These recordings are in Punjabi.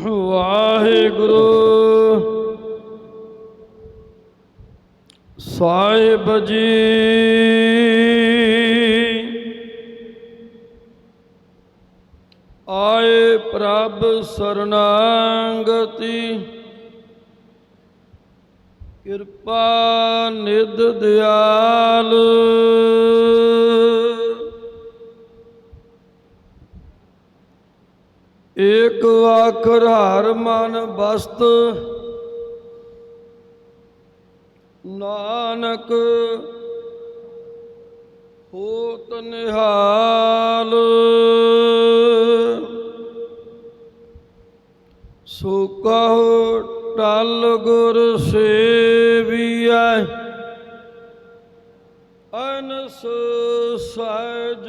ਵਾਹਿਗੁਰੂ। ਸਾਹਿਬ ਜੀ। ਆਏ ਪ੍ਰਭ ਸਰਨਾਗਤੀ। ਕਿਰਪਾ ਨਿਦ ਦਿਆਲ। ਏਕ ਆਖਰ ਹਰ ਮਨ ਬਸਤ ਨਾਨਕ ਹੋਤ ਨਿਹਾਲ। ਸੋ ਕਹੋ ਟਲ ਗੁਰ ਸੇਵੀਐ, ਅਨਸ ਸਹਿਜ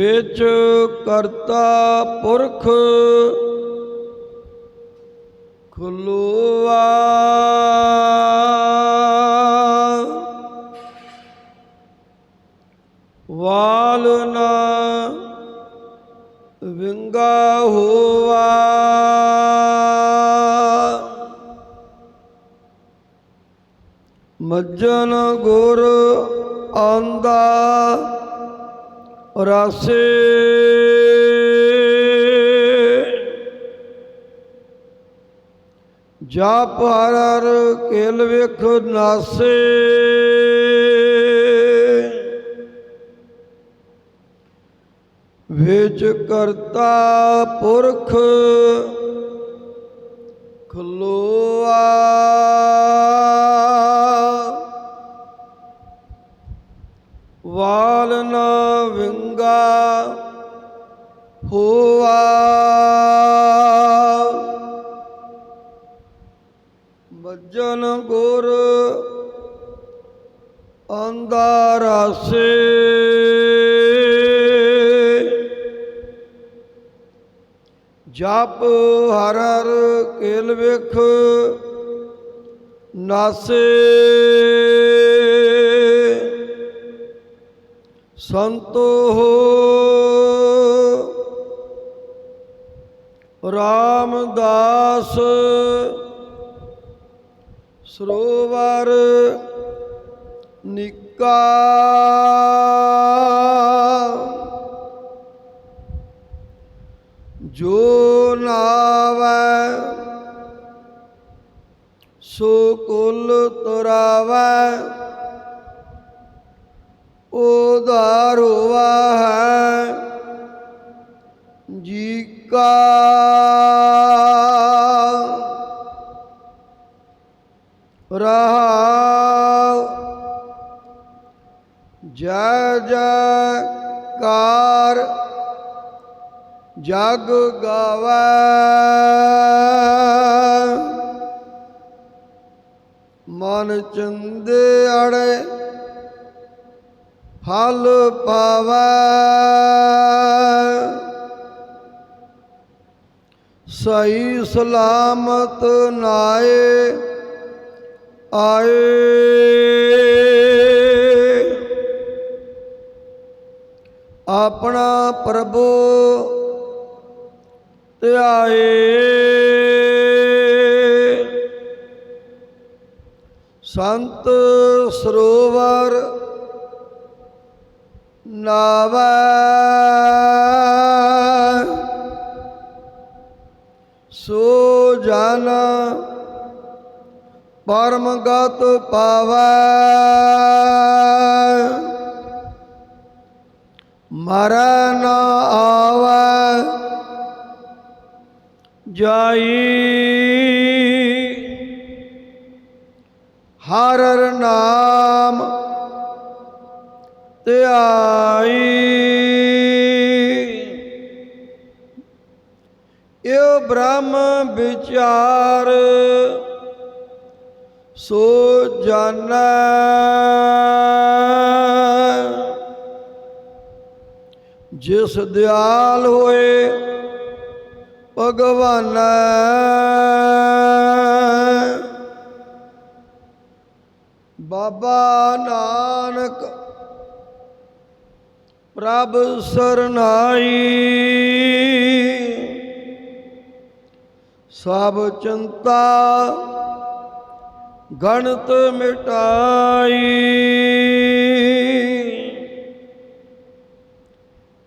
ਵਿੱਚ ਕਰਤਾ ਪੁਰਖ ਖਲੋਆ। ਵਾਲ ਨਾ ਵਿੰਗਾ ਹੋਵਾ ਮੱਜਨ ਗੁਰ ਆਂਦਾ ਰਾਸੇ। ਜਾਪ ਹਰ ਹਰ ਕੇਲ ਵੇਖ ਨਾਸੇ। ਵੇਚ ਕਰਤਾ ਪੁਰਖ ਖਲੋਆ। ਹੋਆ ਮੱਜਨ ਗੁਰ ਅੰਦਾਰਾਸੇ ਜਪ ਹਰ ਹਰ ਕੇਲ ਵੇਖ ਨਾਸੇ। ਸੰਤੋ ਰਾਮਦਾਸ ਸਰੋਵਰ ਨਿਕਾ। ਜੋ ਨਾਵੈ ਸੋ ਕੁਲ ਤੁਰਾਵੈ। ਜੈ ਜੈਕਾਰ ਜਗ ਗਾਵੈ। ਮਨ ਚੰਦੇ ਅੜੇ ਫਲ ਪਾਵੈ। ਸਹੀ ਸਲਾਮਤ ਨਾਏ ਆਏ। ਆਪਣਾ ਪ੍ਰਭੂ ਧਿਆਏ। ਸੰਤ ਸਰੋਵਰ ਨਾਵੈ। ਪਰਮ ਗਤ ਪਾਵੈ। ਮਰਨ ਆਵੈ। ਜਾਈ ਹਰ ਹਰ ਨਾਮ ਧਿਆਈ। ਇਹ ਬ੍ਰਹਮ ਵਿਚਾਰ ਸੋ ਜਾਣਾ। ਜਿਸ ਦਿਆਲ ਹੋਏ ਭਗਵਾਨ। ਬਾਬਾ ਨਾਨਕ ਪ੍ਰਭ ਸਰਨਾਈ। ਸਭ ਚਿੰਤਾ ਗਣਤ ਮਿਟਾਈ।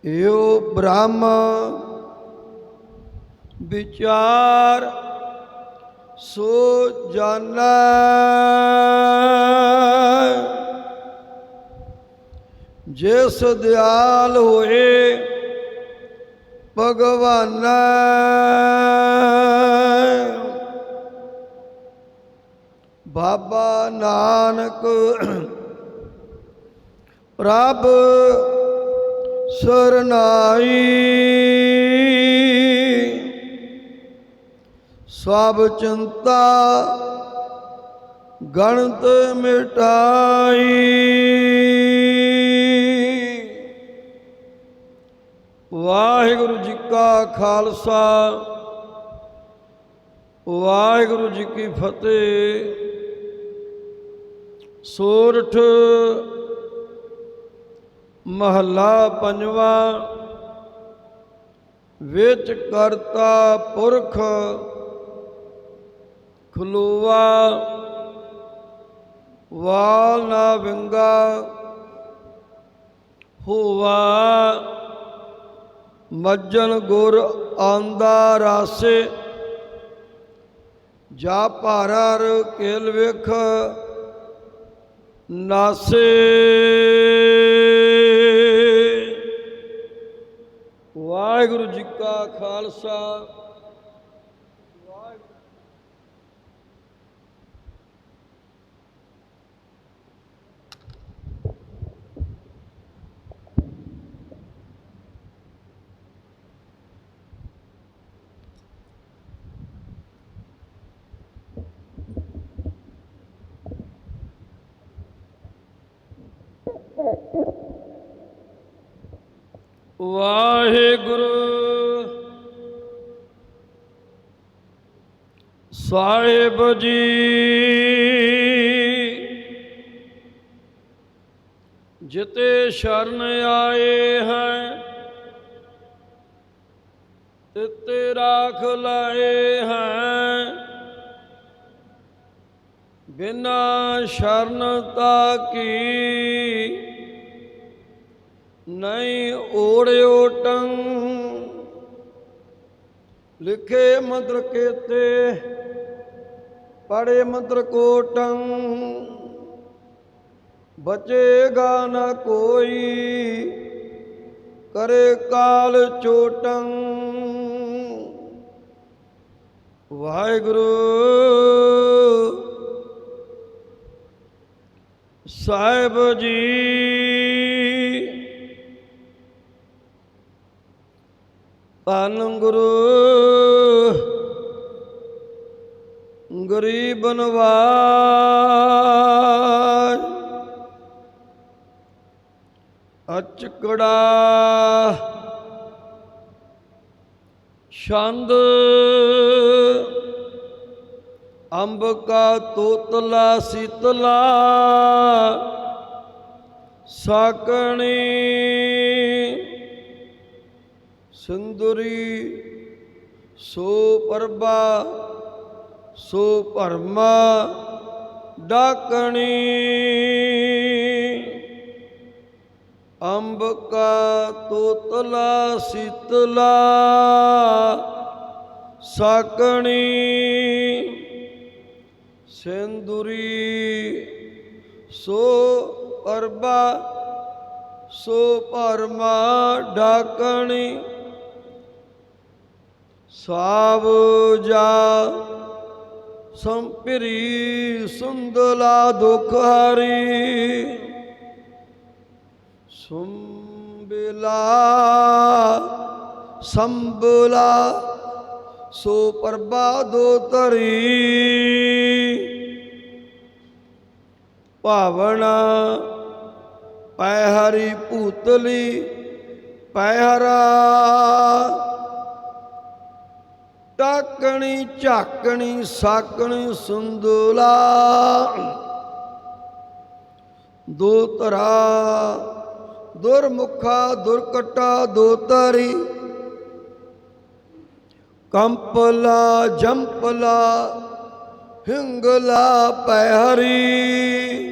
ਏਓ ਬ੍ਰਹਮ ਵਿਚਾਰ ਸੋ ਜਾਣੈ। ਜਿਸ ਦਿਆਲ ਹੋਏ ਭਗਵਾਨ। ਬਾਬਾ ਨਾਨਕ, ਪ੍ਰਭ ਸਰਨਾਈ। ਸਭ ਚਿੰਤਾ ਗਣਤ ਮਿਟਾਈ। ਵਾਹਿਗੁਰੂ ਜੀ ਕਾ ਖਾਲਸਾ, ਵਾਹਿਗੁਰੂ ਜੀ ਕੀ ਫਤਿਹ। ਸੋਰਠ ਮਹੱਲਾ ਪੰਜਵਾ, ਵਿੱਚ ਕਰਤਾ ਪੁਰਖ ਖਲੋਵਾ ਵਾਲ ਨਾ ਵਿੰਗਾ ਹੋਵਾ ਮੱਜਨ ਗੁਰ ਆਂਦਾ ਰਾਸੇ, ਜਾ ਭਾਰਰ ਕੇਲ ਵੇਖ ਨਾਸੇ ਵਾਹਿਗੁਰੂ ਜੀ ਕਾ ਖਾਲਸਾ। ਵਾਹਿਗੁਰੂ ਸਾਹਿਬ ਜੀ। ਜਿਤੇ ਸ਼ਰਨ ਆਏ ਹੈ ਤਿਤੇ ਰਾਖ ਲਾਏ ਹੈ। ਬਿਨਾ ਸ਼ਰਨਤਾ ਕੀ ਨਹੀਂ ਓੜਿਓ ਟੰ ਲਿਖੇ ਮੰਦਰ ਕੇਤੇ ਪੜੇ ਮੰਦਰ ਕੋਟੰ। ਬਚੇਗਾ ਨਾ ਕੋਈ, ਕਰੇ ਕਾਲ ਚੋਟੰ। ਵਾਹਿਗੁਰੂ ਸਾਹਿਬ ਜੀ। ਧੰਨ ਗੁਰੂ। ਗਰੀਬ ਨਵਾਜ। ਅਚਕੜਾ। ਛੰਦ। ਅੰਬ ਕਾ ਤੋਤਲਾ ਸੀਤਲਾ। ਸਾਕਣੀ। ਸੁੰਦਰੀ, ਸੋ ਪਰਬਾ, ਸੋ ਭਰਮਾ, ਡਾਕਣੀ। ਅੰਬ ਕਾ ਤੋਤਲਾ, ਸੀਤਲਾ, ਸਾਕਣੀ। ਸਿੰਦੂਰੀ, ਸੋ ਪਰਬਾ, ਸੋ ਭਰਮਾ, ਡਾਕਣੀ। ਸਾਬ ਜਾ ਸੰਪਰੀ ਸੁੰਦਲਾ ਦੁਖ ਹਰੀ ਸੁੰਬਲਾ ਸੰਬਲਾ ਸੋ ਪਰਬਾਦੋ ਤਰੀ ਭਾਵਨਾ ਪੈ ਹਰੀ ਭੂਤਲੀ ਪੈ ਹਰਾ ਟਾਕਣੀ ਝਾਕਣੀ, ਸਾਕਣੀ, ਸੁੰਦਲਾ। ਦੋ ਤਰਾ ਦੁਰਮੁਖਾ, ਦੁਰਕਟਾ, ਦੋ ਕੰਪਲਾ, ਜੰਪਲਾ, ਹਿੰਗਲਾ ਪੈ ਹਰੀ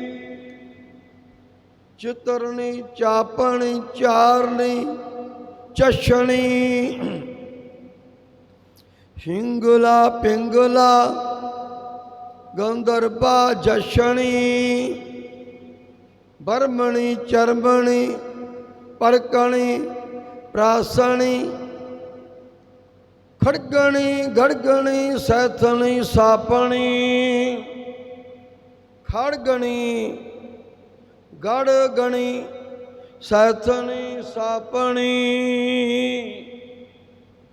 ਚਾਪਣੀ ਚਾਰਣੀ ਚਸ਼ਣੀ। ਹਿੰਗਲਾ ਪਿੰਗਲਾ ਗੰਦਰਬਾ ਜਸ਼ਣੀ, ਬਰਮਣੀ ਚਰਮਣੀ, ਪਰਕਣੀ ਪ੍ਰਾਸਣੀ, ਖੜਗਣੀ ਗੜਗਣੀ, ਸੈਥਣੀ ਸਾਪਣੀ, ਖੜਗਣੀ ਗੜਗਣੀ, ਸੈਥਣੀ ਸਾਪਣੀ।